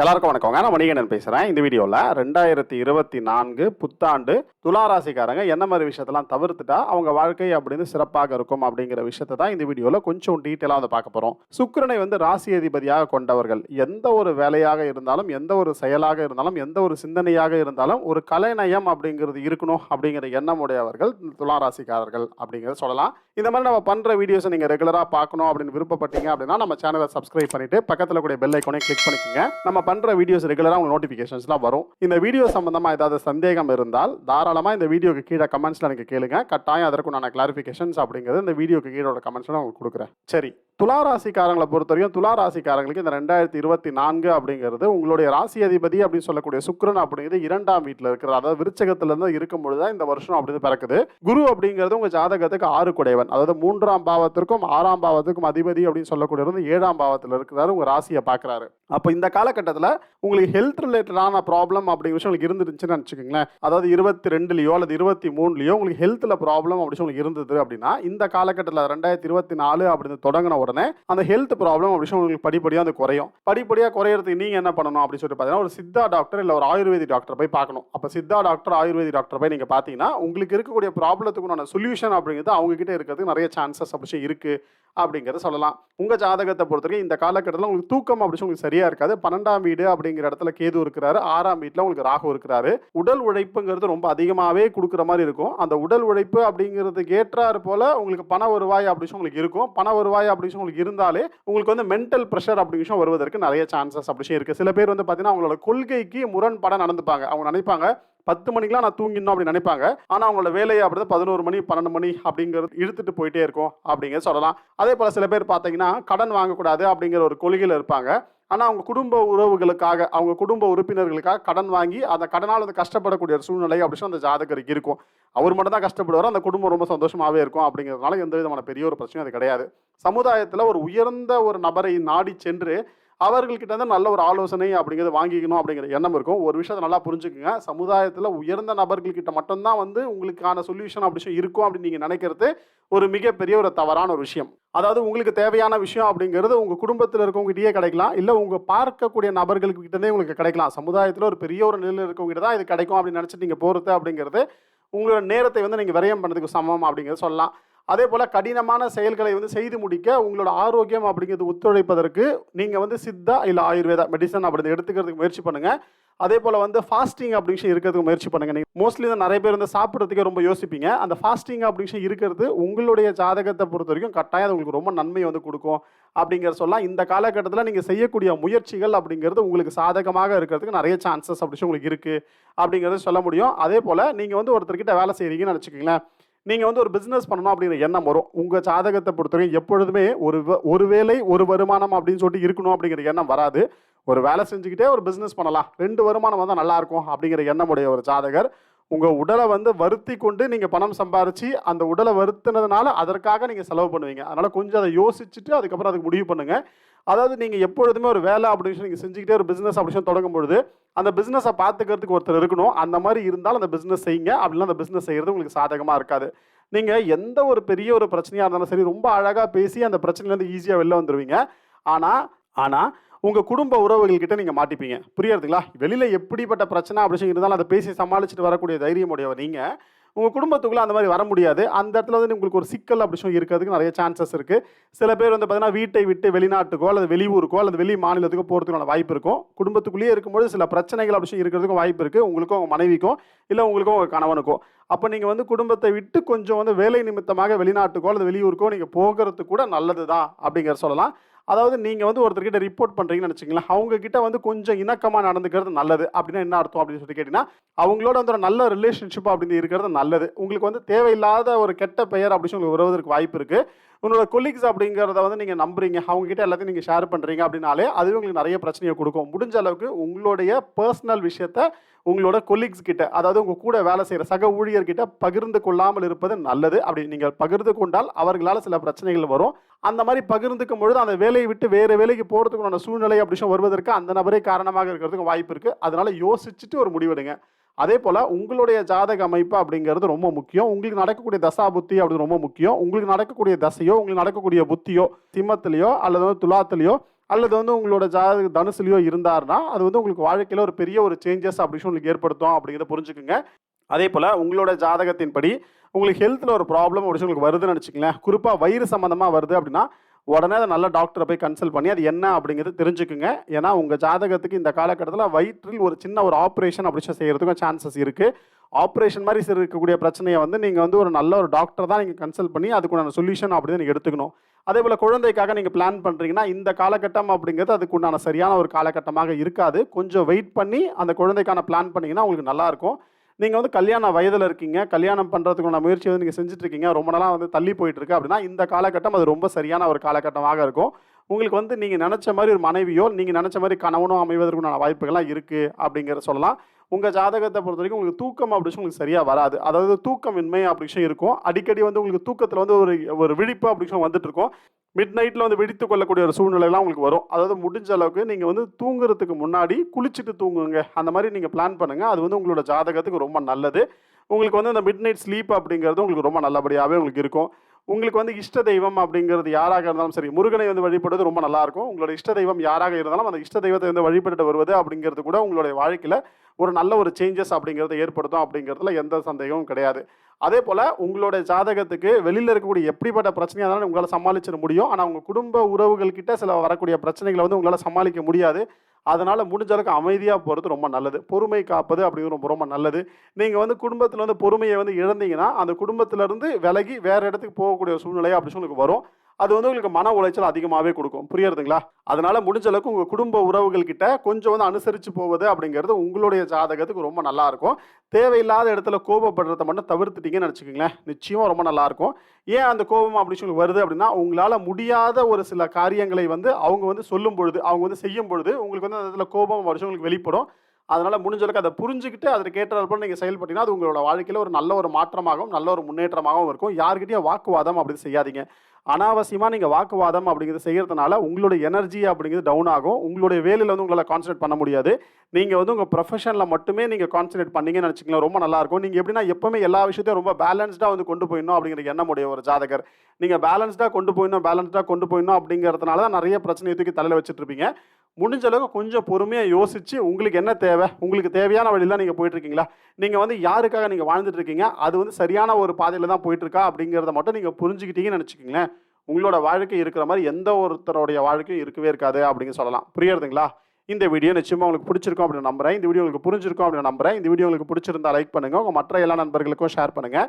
எல்லாருக்கும் வணக்கங்க. நான் மணிகண்டன் பேசுகிறேன் இந்த வீடியோவில் ரெண்டாயிரத்தி இருபத்தி நான்கு புத்தாண்டு துளாராசிக்காரங்க என்ன மாதிரி விஷயத்தெல்லாம் தவிர்த்துட்டா அவங்க வாழ்க்கை அப்படின்னு சிறப்பாக இருக்கும் அப்படிங்கிற விஷயத்தை தான் இந்த வீடியோவில் கொஞ்சம் டீட்டெயிலாக வந்து பார்க்க போகிறோம் சுக்கிரனை வந்து ராசி அதிபதியாக கொண்டவர்கள் எந்த ஒரு வேலையாக இருந்தாலும் எந்த ஒரு செயலாக இருந்தாலும் எந்த ஒரு சிந்தனையாக இருந்தாலும் ஒரு கலைநயம் அப்படிங்கிறது இருக்கணும் அப்படிங்கிற எண்ணம் உடையவர்கள் துளாராசிக்காரர்கள் அப்படிங்கிறத சொல்லலாம். இந்த மாதிரி நம்ம பண்ணுற வீடியோஸை நீங்கள் ரெகுலராக பார்க்கணும் அப்படின்னு விருப்பப்பட்டீங்க அப்படின்னா நம்ம சேனலை சப்ஸ்கிரைப் பண்ணிவிட்டு பக்கத்தில் கூடிய பெல் ஐக்கோனை கிளிக் பண்ணிக்கோங்க. நம்ம பண்ணுற வீடியோஸ் ரெகுலராக உங்களுக்கு நோட்டிஃபிகேஷன்ஸ்லாம் வரும். இந்த வீடியோ சம்பந்தமாக ஏதாவது சந்தேகம் இருந்தால் தாராளமாக இந்த வீடியோக்கு கீழே கமெண்ட்ஸில் எனக்கு கேளுங்க. கட்டாயம் அதற்குண்டான கிளாரிஃபிகேஷன்ஸ் அப்படிங்கிறது இந்த வீடியோக்கு கீழோட கமெண்ட்ஸில் உங்களுக்கு கொடுக்குறேன். சரி. துலா ராசிக்காரங்களை பொறுத்த வரைக்கும் இந்த ரெண்டாயிரத்தி இருபத்தி நான்கு அப்படிங்கிறது உங்களுடைய ராசி அதிபதி அப்படின்னு சொல்லக்கூடிய சுக்ரன் அப்படிங்கிறது இரண்டாம் வீட்டில் இருக்கிறது அதாவது விருச்சகத்திலிருந்து இருக்கும் பொழுது தான் இந்த வருஷம் அப்படின்னு பிறக்குது. குரு அப்படிங்கிறது உங்கள் ஜாதகத்துக்கு ஆறு குடைவன் அதாவது மூன்றாம் பாவத்திற்கும் ஆறாம் பாவத்துக்கும் அதிபதி அப்படின்னு சொல்லக்கூடியவர் வந்து ஏழாம் பாவத்தில் இருக்கிறாரு உங்கள் ராசியை பார்க்குறாரு. அப்போ இந்த காலகட்டத்தில் உங்களுக்கு ஹெல்த் ரிலேட்டடான ப்ராப்ளம் அப்படிங்கிற விஷயம் உங்களுக்கு இருந்துருச்சுன்னு நினச்சிக்கோங்களேன். அதாவது இருபத்தி ரெண்டுலையோ அல்லது இருபத்தி மூணுலையோ உங்களுக்கு ஹெல்த்தில் ப்ராப்ளம் அப்படின்னு சொல்லி உங்களுக்கு இருந்தது அப்படின்னா இந்த காலகட்டத்தில் ரெண்டாயிரத்தி இருபத்தி நாலு அப்படின்னு தொடங்கின உடனே அந்த ஹெல்த் ப்ராப்ளம் அப்படி உங்களுக்கு படிப்படியாக அது குறையும். படிப்படியாக குறையறதுக்கு நீங்கள் என்ன பண்ணணும் அப்படின்னு சொல்லிட்டு பார்த்தீங்கன்னா ஒரு சித்தா டாக்டர் இல்லை ஒரு ஆயுர்வேதி டாக்டர் போய் பார்க்கணும். அப்போ சித்தா டாக்டர் ஆயுர்வேதி டாக்டர் போய் நீங்கள் பார்த்தீங்கன்னா உங்களுக்கு இருக்கக்கூடிய ப்ராப்ளத்துக்குண்டான சொல்யூஷன் அப்படிங்கிறது அவங்ககிட்ட இருக்கிறதுக்கு நிறைய சான்சஸ் அப்படி இருக்குது இருக்கு அப்படிங்கிறத சொல்லலாம். உங்கள் ஜாதகத்தை பொறுத்தவரைக்கும் இந்த காலகட்டத்தில் உங்களுக்கு தூக்கம் அப்படி சொல்லி உங்களுக்கு சரியாக இருக்காது. பன்னெண்டாம் வீடு அப்படிங்கிற இடத்துல கேது இருக்கிறாரு. ஆறாம் வீட்டில் உங்களுக்கு ராகு இருக்கிறாரு. உடல் உழைப்புங்கிறது ரொம்ப அதிகமாகவே கொடுக்குற மாதிரி இருக்கும். அந்த உடல் உழைப்பு அப்படிங்கிறதுக்கு ஏற்றாறு போல் உங்களுக்கு பண வருவாய் அப்படின்னு உங்களுக்கு இருக்கும். பண வருவாய் அப்படி விஷயம் உங்களுக்கு இருந்தாலே உங்களுக்கு வந்து மென்டல் ப்ரெஷர் அப்படி விஷயம் வருவதற்கு நிறைய சான்சஸ் அப்படி விஷயம் இருக்குது சில பேர் வந்து பார்த்தீங்கன்னா அவங்களோட கொள்கைக்கு முரண்பட நடந்துப்பாங்க. அவங்க நினைப்பாங்க பத்து மணிக்கெலாம் நான் தூங்கிடணும் அப்படின்னு நினைப்பாங்க. ஆனால் அவங்களோட வேலையை அப்படி பதினோரு மணி பன்னெண்டு மணி அப்படிங்கிறது இழுத்துட்டு போயிட்டே இருக்கும் அப்படிங்கிறத சொல்லலாம். அதே போல் சில பேர் பார்த்தீங்கன்னா கடன் வாங்கக்கூடாது அப்படிங்கிற ஒரு கொள்கையில் இருப்பாங்க. ஆனால் அவங்க குடும்ப உறவுகளுக்காக அவங்க குடும்ப உறுப்பினர்களுக்காக கடன் வாங்கி அந்த கடனால் வந்து கஷ்டப்படக்கூடிய ஒரு சூழ்நிலை அப்படின்னு அந்த ஜாதகருக்கு இருக்கும். அவர் மட்டும் தான் கஷ்டப்படுவார் அந்த குடும்பம் ரொம்ப சந்தோஷமாகவே இருக்கும் அப்படிங்கிறதுனால எந்த விதமான பெரிய ஒரு பிரச்சனையும் அது கிடையாது. சமுதாயத்தில் ஒரு உயர்ந்த ஒரு நபரை நாடி சென்று அவர்கள்கிட்ட இருந்து நல்ல ஒரு ஆலோசனை அப்படிங்கிறது வாங்கிக்கணும் அப்படிங்கிற எண்ணம் இருக்கும். ஒரு விஷயத்தை நல்லா புரிஞ்சுக்குங்க. சமுதாயத்தில் உயர்ந்த நபர்கள்கிட்ட மட்டும்தான் வந்து உங்களுக்கான சொல்யூஷன் அப்படி இருக்கும் அப்படின்னு நீங்கள் நினைக்கிறது ஒரு மிகப்பெரிய ஒரு தவறான ஒரு விஷயம். அதாவது உங்களுக்கு தேவையான விஷயம் அப்படிங்கிறது உங்கள் குடும்பத்தில் இருக்கவங்ககிட்டயே கிடைக்கலாம். இல்லை உங்கள் பார்க்கக்கூடிய நபர்களுக்கு கிட்டே உங்களுக்கு கிடைக்கலாம். சமுதாயத்தில் ஒரு பெரிய ஒரு நிலையில் இருக்கவங்ககிட்ட தான் இது கிடைக்கும் அப்படின்னு நினச்சிட்டு நீங்கள் போகிறது அப்படிங்கிறது உங்களோட நேரத்தை வந்து நீங்கள் விரயம் பண்ணுறதுக்கு சமம் அப்படிங்கிறது சொல்லலாம். அதே போல் கடினமான செயல்களை வந்து செய்து முடிக்க உங்களோட ஆரோக்கியம் அப்படிங்கிறது ஒத்துழைப்பதற்கு நீங்கள் வந்து சித்தா இல்லை ஆயுர்வேதா மெடிசன் அப்படி எடுத்துக்கிறதுக்கு முயற்சி பண்ணுங்கள் அதே போல் வந்து ஃபாஸ்டிங் அப்படி விஷயம் இருக்கிறதுக்கு முயற்சி பண்ணுங்கள் நீங்கள் மோஸ்ட்லி தான் நிறைய பேர் வந்து சாப்பிட்றதுக்கே ரொம்ப யோசிப்பீங்க. அந்த ஃபாஸ்டிங் அப்படி விஷயம் இருக்கிறது உங்களுடைய ஜாதகத்தை பொறுத்த வரைக்கும் கட்டாயம் அது உங்களுக்கு ரொம்ப நன்மை வந்து கொடுக்கும் அப்படிங்கிற சொல்லலாம். இந்த காலகட்டத்தில் நீங்கள் செய்யக்கூடிய முயற்சிகள் அப்படிங்கிறது உங்களுக்கு சாதகமாக இருக்கிறதுக்கு நிறைய சான்சஸ் அப்படி உங்களுக்கு இருக்குது அப்படிங்கிறத சொல்ல முடியும். அதே போல் நீங்கள் வந்து ஒருத்தர்கிட்ட வேலை செய்கிறீங்கன்னு நினச்சிக்கிங்களேன். நீங்கள் வந்து ஒரு பிஸ்னஸ் பண்ணணும் அப்படிங்கிற எண்ணம் வரும். உங்கள் ஜாதகத்தை பொறுத்தவரைக்கும் எப்பொழுதுமே ஒரு வ- ஒரு வேலை ஒரு வருமானம் அப்படின்னு சொல்லிட்டு இருக்கணும் அப்படிங்கிற எண்ணம் வராது. ஒரு வேலை செஞ்சுக்கிட்டே ஒரு பிஸ்னஸ் பண்ணலாம். ரெண்டு வருமானம் வந்தால் நல்லாயிருக்கும் அப்படிங்கிற எண்ணமுடைய ஒரு ஜாதகர். உங்கள் உடலை வந்து வருத்தி கொண்டு நீங்கள் பணம் சம்பாரித்து அந்த உடலை வருத்தினதுனால அதற்காக நீங்கள் செலவு பண்ணுவீங்க. அதனால் கொஞ்சம் அதை யோசிச்சுட்டு அதுக்கப்புறம் அதுக்கு முடிவு பண்ணுங்கள் அதாவது நீங்கள் எப்பொழுதுமே ஒரு வேலை அப்படின்னு நீங்கள் செஞ்சுக்கிட்டே ஒரு பிஸ்னஸ் அப்படின்னு தொடங்கும்பொழுது தொடங்கும் பொழுது அந்த பிஸ்னஸை பார்த்துக்கிறதுக்கு ஒருத்தர் இருக்கணும். அந்த மாதிரி இருந்தால் அந்த பிஸ்னஸ் செய்யுங்க. அப்படின்னா அந்த பிஸ்னஸ் செய்கிறது உங்களுக்கு சாதகமாக இருக்காது. நீங்கள் எந்த ஒரு பெரிய ஒரு பிரச்சனையாக இருந்தாலும் சரி ரொம்ப அழகாக பேசி அந்த பிரச்சனையிலேருந்து ஈஸியாக வெளில வந்துடுவீங்க ஆனால் ஆனால் உங்கள் குடும்ப உறவுகள்கிட்ட நீங்கள் மாட்டிப்பீங்க. புரியறதுங்களா? வெளியில் எப்படிப்பட்ட பிரச்சனை அப்படி இருந்தாலும் அதை பேசி சமாளிச்சுட்டு வரக்கூடிய தைரியம் உடையவர் நீங்கள் உங்கள் குடும்பத்துக்குள்ளே அந்த மாதிரி வர முடியாது. அந்த இடத்துல வந்து உங்களுக்கு ஒரு சிக்கல் அப்படி சொல்லி இருக்கிறதுக்கு நிறைய சான்சஸ் இருக்குது சில பேர் வந்து பார்த்தீங்கன்னா வீட்டை விட்டு வெளிநாட்டுக்கோ அல்லது வெளியூருக்கோ அல்லது வெளி மாநிலத்துக்கோ போகிறதுக்கான வாய்ப்பு இருக்கும். குடும்பத்துக்குள்ளேயே இருக்கும்போது சில பிரச்சனைகள் அப்படி சொல்லி இருக்கிறதுக்கும் வாய்ப்பு இருக்குது உங்களுக்கும் உங்கள் மனைவிக்கும் இல்லை உங்களுக்கும் உங்கள் கணவனுக்கும். அப்போ நீங்கள் வந்து குடும்பத்தை விட்டு கொஞ்சம் வந்து வேலை நிமித்தமாக வெளிநாட்டுக்கோ அல்லது வெளியூருக்கோ நீங்கள் போகிறது கூட நல்லது தான் அப்படிங்கிற சொல்லலாம். அதாவது நீங்கள் வந்து ஒருத்தர்கிட்ட ரிப்போர்ட் பண்ணுறீங்கன்னு நினச்சிங்களேன் அவங்கக்கிட்ட வந்து கொஞ்சம் இணக்கமாக நடந்துக்கிறது நல்லது. அப்படின்னா என்ன அர்த்தம் அப்படின்னு சொல்லி கேட்டிங்கன்னா அவங்களோட வந்து ஒரு நல்ல ரிலேஷன்ஷிப் அப்படின்னு இருக்கிறது நல்லது. உங்களுக்கு வந்து தேவையில்லாத ஒரு கெட்ட பெயர் அப்படின்னு சொல்லி வருவதற்கு வாய்ப்பு இருக்குது உன்னோட கொலீக்ஸ் அப்படிங்கிறத வந்து நீங்கள் நம்புறீங்க. அவங்க கிட்ட எல்லாத்தையும் நீங்கள் ஷேர் பண்ணுறீங்க அப்படின்னாலே அதுவே உங்களுக்கு நிறைய பிரச்சனையை கொடுக்கும். முடிஞ்ச அளவுக்கு உங்களுடைய பர்சனல் விஷயத்த உங்களோட கொலீக்ஸ் கிட்ட அதாவது உங்கள் கூட வேலை செய்கிற சக ஊழியர்கிட்ட பகிர்ந்து கொள்ளாமல் இருப்பது நல்லது. அப்படி நீங்கள் பகிர்ந்து கொண்டால் அவர்களால் சில பிரச்சனைகள் வரும். அந்த மாதிரி பகிர்ந்துக்கும் பொழுது அந்த வேலையை விட்டு வேறு வேலைக்கு போகிறதுக்குண்டான சூழ்நிலை அப்படி வருவதற்கு அந்த நபரே காரணமாக இருக்கிறதுக்கு வாய்ப்பு இருக்குது அதனால் யோசிச்சுட்டு ஒரு முடிவெடுங்க. அதே போல் உங்களுடைய ஜாதக அமைப்பு அப்படிங்கிறது ரொம்ப முக்கியம். உங்களுக்கு நடக்கக்கூடிய தசா புத்தி அப்படி ரொம்ப முக்கியம். உங்களுக்கு நடக்கக்கூடிய தசையோ உங்களுக்கு நடக்கக்கூடிய புத்தியோ சிம்மத்திலையோ அல்லது வந்து துலாத்திலையோ அல்லது வந்து உங்களோட ஜாதக தனுசுலையோ இருந்தாருன்னா அது வந்து உங்களுக்கு வாழ்க்கையில் ஒரு பெரிய ஒரு சேஞ்சஸ் அப்படின்னு உங்களுக்கு ஏற்படுத்தும் அப்படிங்கிறத புரிஞ்சுக்குங்க. அதே போல் உங்களோட ஜாதகத்தின்படி உங்களுக்கு ஹெல்த்தில் ஒரு ப்ராப்ளம் அப்படின்னு உங்களுக்கு வருதுன்னு வச்சுக்கங்களேன் குறிப்பாக வயிறு சம்மந்தமாக வருது அப்படின்னா உடனே அதை நல்ல டாக்டரை போய் கன்சல்ட் பண்ணி அது என்ன அப்படிங்கிறது தெரிஞ்சுக்குங்க. ஏன்னா உங்கள் ஜாதகத்துக்கு இந்த காலகட்டத்தில் வயிற்றில் ஒரு சின்ன ஒரு ஆப்ரேஷன் அப்படி செய்கிறதுக்கும் சான்சஸ் இருக்குது ஆப்ரேஷன் மாதிரி இருக்கக்கூடிய பிரச்சனையை வந்து நீங்கள் வந்து ஒரு நல்ல ஒரு டாக்டர் தான் நீங்கள் கன்சல்ட் பண்ணி அதுக்குண்டான சொல்யூஷன் அப்படின்னு நீங்கள் எடுத்துக்கணும். அதே போல் குழந்தைக்காக நீங்கள் பிளான் பண்ணுறீங்கன்னா இந்த காலகட்டம் அப்படிங்கிறது அதுக்குண்டான சரியான ஒரு காலகட்டமாக இருக்காது. கொஞ்சம் வெயிட் பண்ணி அந்த குழந்தைக்கான பிளான் பண்ணிங்கன்னா உங்களுக்கு நல்லாயிருக்கும் நீங்கள் வந்து கல்யாண வயதில் இருக்கீங்க கல்யாணம் பண்ணுறதுக்கான முயற்சி வந்து நீங்கள் செஞ்சுட்டு இருக்கீங்க ரொம்ப நாளாக வந்து தள்ளி போயிட்டுருக்கு அப்படின்னா இந்த காலகட்டம் அது ரொம்ப சரியான ஒரு காலகட்டமாக இருக்கும். உங்களுக்கு வந்து நீங்கள் நினச்ச மாதிரி ஒரு மனைவியோ நீங்கள் நினச்ச மாதிரி கணவனோ அமைவதற்குண்டான வாய்ப்புகள்லாம் இருக்குது அப்படிங்கிறத சொல்லலாம். உங்கள் ஜாதகத்தை பொறுத்த வரைக்கும் உங்களுக்கு தூக்கம் அப்படி விஷயம் உங்களுக்கு சரியாக வராது. அதாவது தூக்கமின்மை அப்படி விஷயம் இருக்கும். அடிக்கடி வந்து உங்களுக்கு தூக்கத்தில் வந்து ஒரு ஒரு விழிப்பு அப்படி விஷயம் வந்துட்டு இருக்கும் மிட் நைட்டில் வந்து வெடித்து கொள்ளக்கூடிய ஒரு சூழ்நிலைலாம் உங்களுக்கு வரும். அதாவது முடிஞ்ச அளவுக்கு நீங்கள் வந்து தூங்குறதுக்கு முன்னாடி குளிச்சுட்டு தூங்குங்க. அந்த மாதிரி நீங்கள் பிளான் பண்ணுங்கள் அது வந்து உங்களோட ஜாதகத்துக்கு ரொம்ப நல்லது. உங்களுக்கு வந்து அந்த மிட் நைட் ஸ்லீப் அப்படிங்கிறது உங்களுக்கு ரொம்ப நல்லபடியாகவே உங்களுக்கு இருக்கும். உங்களுக்கு வந்து இஷ்ட தெய்வம் அப்படிங்கிறது யாராக இருந்தாலும் சரி முருகனை வந்து வழிபடுறது ரொம்ப நல்லாயிருக்கும். உங்களோட இஷ்ட தெய்வம் யாராக இருந்தாலும் அந்த இஷ்ட தெய்வத்தை வந்து வழிபட்டு வருவது அப்படிங்கிறது கூட உங்களுடைய வாழ்க்கையில் ஒரு நல்ல ஒரு சேஞ்சஸ் அப்படிங்கிறத ஏற்படுத்தும் அப்படிங்கிறதுல எந்த சந்தேகமும் கிடையாது. அதே போல் உங்களோட ஜாதகத்துக்கு வெளியில் இருக்கக்கூடிய எப்படிப்பட்ட பிரச்சனையாக இருந்தாலும் உங்களால் சமாளிச்சிட முடியும். ஆனால் உங்கள் குடும்ப உறவுகள்கிட்ட சில வரக்கூடிய பிரச்சனைகளை வந்து உங்களால் சமாளிக்க முடியாது. அதனால் முடிஞ்ச அளவுக்கு அமைதியாக போகிறது ரொம்ப நல்லது. பொறுமை காப்பது அப்படிங்கிறது ரொம்ப ரொம்ப நல்லது. நீங்கள் வந்து குடும்பத்தில் வந்து பொறுமையை வந்து இழந்தீங்கன்னா அந்த குடும்பத்திலேருந்து விலகி வேறு இடத்துக்கு போகக்கூடிய சூழ்நிலையாக அப்படின்னு அப்படி சொல்லி வரும். அது வந்து உங்களுக்கு மன உளைச்சல் அதிகமாகவே கொடுக்கும். புரியுறதுங்களா? அதனால முடிஞ்ச அளவுக்கு உங்கள் குடும்ப உறவுகள் கிட்ட கொஞ்சம் வந்து அனுசரித்து போவது அப்படிங்கிறது உங்களுடைய ஜாதகத்துக்கு ரொம்ப நல்லா இருக்கும். தேவையில்லாத இடத்துல கோபப்படுறத மட்டும் தவிர்த்துட்டீங்கன்னு நினச்சிக்கோங்களேன். நிச்சயமாக ரொம்ப நல்லாயிருக்கும் ஏன் அந்த கோபம் அப்படின்னு சொல்லி வருது அப்படின்னா உங்களால் முடியாத ஒரு சில காரியங்களை வந்து அவங்க வந்து சொல்லும் பொழுது அவங்க வந்து செய்யும் பொழுது உங்களுக்கு வந்து அந்த இடத்துல கோபம் வருஷம் உங்களுக்கு வெளிப்படும். அதனால் முடிஞ்சளவுக்கு அதை புரிஞ்சுக்கிட்டு அதற்கு ஏற்றாற் நீங்கள் செயல்பட்டீங்கன்னா அது உங்களோட வாழ்க்கையில் ஒரு நல்ல ஒரு மாற்றமாகவும் நல்ல ஒரு முன்னேற்றமாகவும் இருக்கும். யார்கிட்டையும் வாக்குவாதம் அப்படி செய்யாதீங்க. அனாவசியமாக நீங்கள் வாக்குவாதம் அப்படிங்கிறது செய்கிறதுனால உங்களுடைய எனர்ஜி அப்படிங்கிறது டவுன் ஆகும். உங்களுடைய வேலையில் வந்து உங்களால் கான்சன்ட்ரேட் பண்ண முடியாது. நீங்கள் வந்து உங்கள் ப்ரொஃபஷனில் மட்டுமே நீங்கள் கான்சன்ட்ரேட் பண்ணீங்கன்னு நினச்சிக்கலாம் ரொம்ப நல்லாயிருக்கும் நீங்கள் எப்படின்னா எப்பவுமே எல்லா விஷயத்தையும் ரொம்ப பேலன்ஸ்டாக வந்து கொண்டு போயிடணும் அப்படிங்கிற எண்ணமுடைய ஒரு ஜாதகர். நீங்கள் பேலன்ஸ்டாக கொண்டு போயிடணும் பேலன்ஸ்டாக கொண்டு போயிடணும் அப்படிங்கிறதுனால தான் நிறைய பிரச்சனையை தூக்கி தலையில் வச்சுட்டு இருப்பீங்க. முடிஞ்ச அளவுக்கு கொஞ்சம் பொறுமையாக யோசிச்சு உங்களுக்கு என்ன தேவை? உங்களுக்கு தேவையான வழியில் நீங்கள் போயிட்டுருக்கீங்களா? நீங்கள் வந்து யாருக்காக நீங்கள் வாழ்ந்துட்டுருக்கீங்க அது வந்து சரியான ஒரு பாதையில் தான் போயிட்டுருக்கா? அப்படிங்கிறத மட்டும் நீங்கள் புரிஞ்சுக்கிட்டீங்கன்னு நினச்சிக்கிங்களேன். உங்களோட வாழ்க்கை இருக்கிற மாதிரி எந்த ஒருத்தருடைய வாழ்க்கையும் இருக்கவே இருக்காது அப்படின்னு சொல்லலாம். புரியுறதுங்களா? இந்த வீடியோ நிச்சயமாக உங்களுக்கு பிடிச்சிருக்கும் அப்படின்னு நம்புறேன். இந்த வீடியோ உங்களுக்கு புரிஞ்சிருக்கும் அப்படின்னு நம்புறேன். இந்த வீடியோ உங்களுக்கு பிடிச்சிருந்தா லைக் பண்ணுங்க. உங்கள் மற்ற எல்லா நண்பர்களுக்கும் ஷேர் பண்ணுங்கள்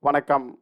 வணக்கம்.